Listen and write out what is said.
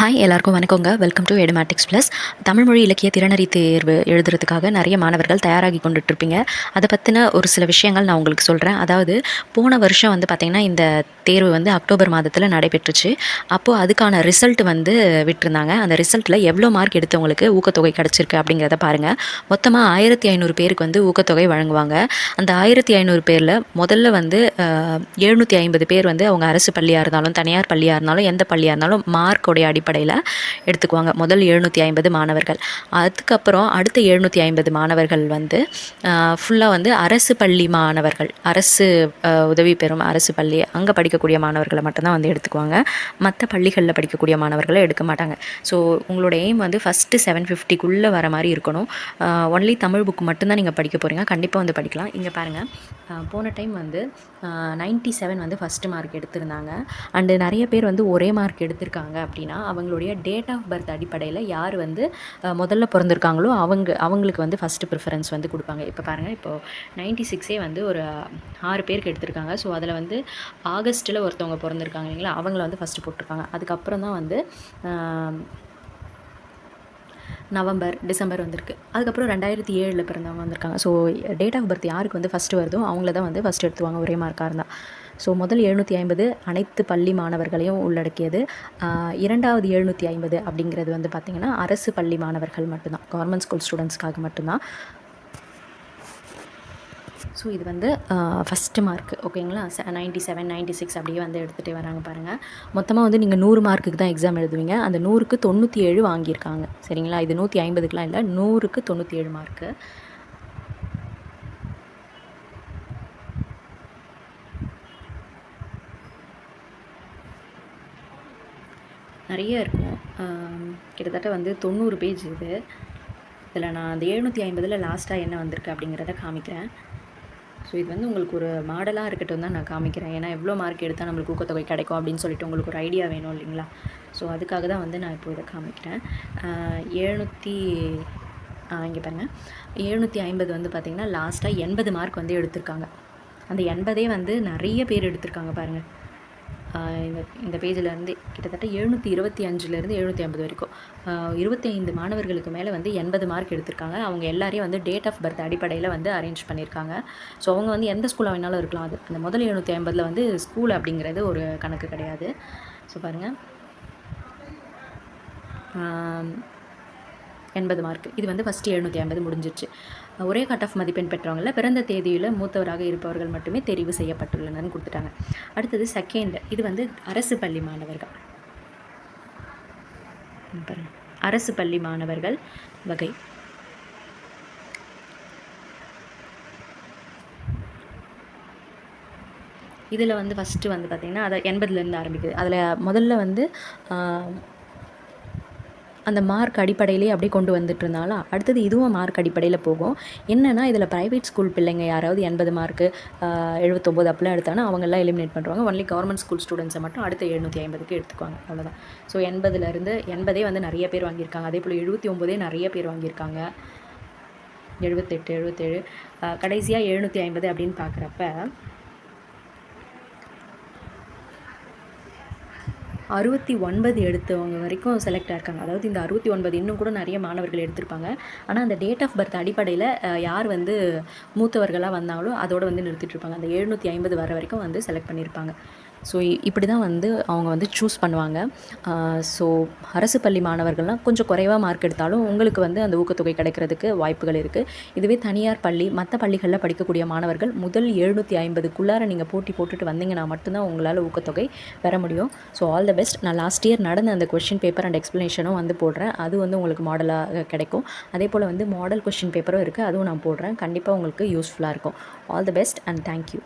Hi எல்லாருக்கும் வணக்கங்க. Welcome to Edumatics plus Tamil மொழி இலக்கிய திறனறி தேர்வு எழுதுறதுக்காக நிறைய மாணவர்கள் தயாராகி கொண்டுட்டு இருப்பீங்க அதை பற்றின ஒரு சில விஷயங்கள் நான் உங்களுக்கு சொல்கிறேன் அதாவது போன வருஷம் வந்து பார்த்திங்கன்னா இந்த தேர்வு வந்து அக்டோபர் மாதத்தில் நடைபெற்றுச்சு. அப்போது அதுக்கான ரிசல்ட் வந்து விட்டுருந்தாங்க அந்த ரிசல்ட்டில் எவ்வளோ மார்க் எடுத்தவங்களுக்கு ஊக்கத்தொகை கிடச்சிருக்கு அப்படிங்கிறத பாருங்கள் மொத்தமாக ஆயிரத்தி ஐநூறு பேருக்கு வந்து ஊக்கத்தொகை வழங்குவாங்க. அந்த ஆயிரத்தி ஐநூறு பேரில் முதல்ல வந்து எழுநூற்றி ஐம்பது பேர் வந்து அவங்க அரசு பள்ளியாக இருந்தாலும் தனியார் பள்ளியாக இருந்தாலும் எந்த பள்ளியாக இருந்தாலும் மார்க்கோடைய அடிப்படையில் எடுத்துக்குவாங்க. முதல் எழுநூற்றி ஐம்பது மாணவர்கள். அதுக்கப்புறம் அடுத்த எழுநூற்றி ஐம்பது மாணவர்கள் வந்து ஃபுல்லாக வந்து அரசு பள்ளி மாணவர்கள். அரசு உதவி பெறும் அரசு பள்ளி. அங்கே படிக்கக்கூடிய மாணவர்களை மட்டும்தான் வந்து எடுத்துக்குவாங்க. மற்ற பள்ளிகளில் படிக்கக்கூடிய மாணவர்களை எடுக்க மாட்டாங்க. ஸோ உங்களோட எய்ம் வந்து ஃபஸ்ட்டு செவன் ஃபிஃப்டிக்குள்ளே வர மாதிரி இருக்கணும். ஒன்லி தமிழ் புக் மட்டும்தான் நீங்கள் படிக்க போகிறீங்க கண்டிப்பாக வந்து படிக்கலாம். இங்கே பாருங்கள் போன டைம் வந்து நைன்ட்டி செவன் வந்து ஃபஸ்ட்டு மார்க் எடுத்திருந்தாங்க. அண்டு நிறைய பேர் வந்து ஒரே மார்க் எடுத்திருக்காங்க அப்படின்னா அவங்களுடைய டேட் ஆஃப் பர்த் அடிப்படையில் யார் வந்து முதல்ல பிறந்திருக்காங்களோ அவங்க அவங்களுக்கு வந்து ஃபஸ்ட்டு ப்ரிஃபரன்ஸ் வந்து கொடுப்பாங்க. இப்போ பாருங்கள் இப்போது நைன்ட்டி சிக்ஸே வந்து ஒரு ஆறு பேருக்கு எடுத்திருக்காங்க. ஸோ அதில் வந்து ஆகஸ்ட்டில் ஒருத்தவங்க பிறந்திருக்காங்க இல்லைங்களா? அவங்கள வந்து ஃபஸ்ட்டு போட்டிருக்காங்க. அதுக்கப்புறம் தான் வந்து நவம்பர் டிசம்பர் வந்திருக்கு. அதுக்கப்புறம் ரெண்டாயிரத்தி ஏழில் பிறந்தவங்க வந்திருக்காங்க. ஸோ டேட் ஆஃப் பர்த் யாருக்கு வந்து ஃபஸ்ட்டு வருதோ அவங்கள தான் வந்து ஃபஸ்ட் எடுத்துவாங்க. ஒரே மார்க்காக இருந்தால் ஸோ முதல் எழுநூற்றி ஐம்பது அனைத்து பள்ளி மாணவர்களையும் உள்ளடக்கியது. இரண்டாவது எழுநூற்றி ஐம்பது அப்படிங்கிறது வந்து பார்த்திங்கன்னா அரசு பள்ளி மாணவர்கள் மட்டும்தான். கவர்மெண்ட் ஸ்கூல் ஸ்டூடெண்ட்ஸ்க்காக மட்டும்தான். ஸோ இது வந்து ஃபஸ்ட்டு மார்க் ஓகேங்களா? நைன்ட்டி செவன் நைன்ட்டி சிக்ஸ் அப்படியே வந்து எடுத்துகிட்டே வராங்க பாருங்கள் மொத்தமாக வந்து நீங்கள் நூறு மார்க்குக்கு தான் எக்ஸாம் எழுதுவீங்க. அந்த நூறுக்கு தொண்ணூற்றி ஏழு வாங்கியிருக்காங்க. சரிங்களா? இது நூற்றி ஐம்பதுக்கெலாம் இல்லை. நூறுக்கு தொண்ணூற்றி ஏழு மார்க்கு நிறைய இருக்கும். கிட்டத்தட்ட வந்து தொண்ணூறு பேஜ் இது. இதில் நான் அந்த எழுநூற்றி ஐம்பதில் லாஸ்ட்டாக என்ன வந்திருக்கு அப்படிங்கிறத காமிக்கிறேன். ஸோ இது வந்து உங்களுக்கு ஒரு மாடலாக இருக்கட்டும் தான் நான் காமிக்கிறேன். ஏன்னா எவ்வளோ மார்க் எடுத்தால் நம்மளுக்கு ஊக்கத்தொகை கிடைக்கும் அப்படின்னு சொல்லிட்டு உங்களுக்கு ஒரு ஐடியா வேணும் இல்லைங்களா? ஸோ அதுக்காக தான் வந்து நான் இப்போ இதை காமிக்கிறேன். எழுநூற்றி இங்கே பாருங்கள் எழுநூற்றி ஐம்பது வந்து பார்த்திங்கன்னா லாஸ்ட்டாக எண்பது மார்க் வந்து எடுத்திருக்காங்க. அந்த எண்பதே வந்து நிறைய பேர் எடுத்திருக்காங்க பாருங்கள் இந்த இந்த பேஜிலேருந்து கிட்டத்தட்ட எழுநூற்றி இருபத்தி அஞ்சுலேருந்து எழுநூற்றி ஐம்பது வரைக்கும். இருபத்தி ஐந்து மாணவர்களுக்கு மேலே வந்து எண்பது மார்க் எடுத்திருக்காங்க. அவங்க எல்லாரையும் வந்து டேட் ஆஃப் பர்த் அடிப்படையில் வந்து அரேஞ்ச் பண்ணியிருக்காங்க. ஸோ அவங்க வந்து எந்த ஸ்கூலாக வேணாலும் இருக்கலாம். அது அந்த முதல் எழுநூற்றி ஐம்பதில் வந்து ஸ்கூல் அப்படிங்கிறது ஒரு கணக்கு கிடையாது. ஸோ பாருங்கள் எண்பது மார்க் இது வந்து ஃபஸ்ட்டு எழுநூற்றி ஐம்பது முடிஞ்சிருச்சு. ஒரே கட் ஆஃப் மதிப்பெண் பெற்றவங்கள பிறந்த தேதியில் மூத்தவராக இருப்பவர்கள் மட்டுமே தெரிவு செய்யப்பட்டுள்ளனர்னு கொடுத்துட்டாங்க. அடுத்தது செகண்ட் இது வந்து அரசு பள்ளி மாணவர்கள். அரசு பள்ளி மாணவர்கள் வகை. இதில் வந்து ஃபஸ்ட்டு வந்து பார்த்திங்கன்னா அதை எண்பதுலேருந்து ஆரம்பிக்குது. அதில் முதல்ல வந்து அந்த மார்க் அடிப்படையிலே அப்படியே கொண்டு வந்துட்டு இருந்தாலும் அடுத்தது இதுவும் மார்க் அடிப்படையில் போகும். என்னென்னா இதில் ப்ரைவேட் ஸ்கூல் பிள்ளைங்க யாராவது எண்பது மார்க்கு எழுபத்தொம்போது அப்படிலாம் எடுத்தாங்கன்னா அவங்கெல்லாம் எலிமினேட் பண்ணுறாங்க ஒன்லி கவர்மெண்ட் ஸ்கூல் ஸ்டூடெண்ட்ஸை மட்டும் அடுத்த எழுநூற்றி ஐம்பதுக்கு எடுத்துக்குவாங்க. அவ்வளோதான் ஸோ எண்பதுலேருந்து எண்பதே வந்து நிறைய பேர் வாங்கியிருக்காங்க. அதே போல் எழுபத்தி ஒம்போதே நிறைய பேர் வாங்கியிருக்காங்க. எழுபத்தெட்டு எழுபத்தேழு கடைசியாக எழுநூற்றி ஐம்பது அப்படின்னு பார்க்குறப்ப அறுபத்தி ஒன்பது எடுத்தவங்க வரைக்கும் செலக்ட் ஆயிருக்காங்க அதாவது இந்த அறுபத்தி ஒன்பது இன்னும் கூட நிறைய மாணவர்கள் எடுத்திருப்பாங்க. ஆனால் அந்த டேட் ஆஃப் பர்த் அடிப்படையில் யார் வந்து மூத்தவர்களாக வந்தாங்களோ அதோடு வந்து நிறுத்திட்டு இருப்பாங்க. அந்த எழுநூற்றி ஐம்பது வர வரைக்கும் வந்து செலக்ட் பண்ணியிருப்பாங்க ஸோ இப்படி தான் வந்து அவங்க வந்து சூஸ் பண்ணுவாங்க. ஸோ அரசு பள்ளி மாணவர்கள்லாம் கொஞ்சம் குறைவாக மார்க் எடுத்தாலும் உங்களுக்கு வந்து அந்த ஊக்கத்தொகை கிடைக்கிறதுக்கு வாய்ப்புகள் இருக்குது இதுவே தனியார் பள்ளி மற்ற பள்ளிகளில் படிக்கக்கூடிய மாணவர்கள் முதல் எழுநூற்றி ஐம்பதுக்குள்ளார நீங்கள் போட்டி போட்டுட்டு வந்தீங்கன்னா மட்டும்தான் உங்களால் ஊக்கத்தொகை பெற முடியும். ஸோ ஆல் த பெஸ்ட் நான் லாஸ்ட் இயர் நடந்த அந்த கொஷின் பேப்பர் அண்ட் எக்ஸ்ப்ளனேஷனும் வந்து போடுறேன். அது வந்து உங்களுக்கு மாடலாக கிடைக்கும். அதே போல் வந்து மாடல் கொஷின் பேப்பரும் இருக்குது அதுவும் நான் போடுறேன். கண்டிப்பாக உங்களுக்கு யூஸ்ஃபுல்லாக இருக்கும். All the best and thank you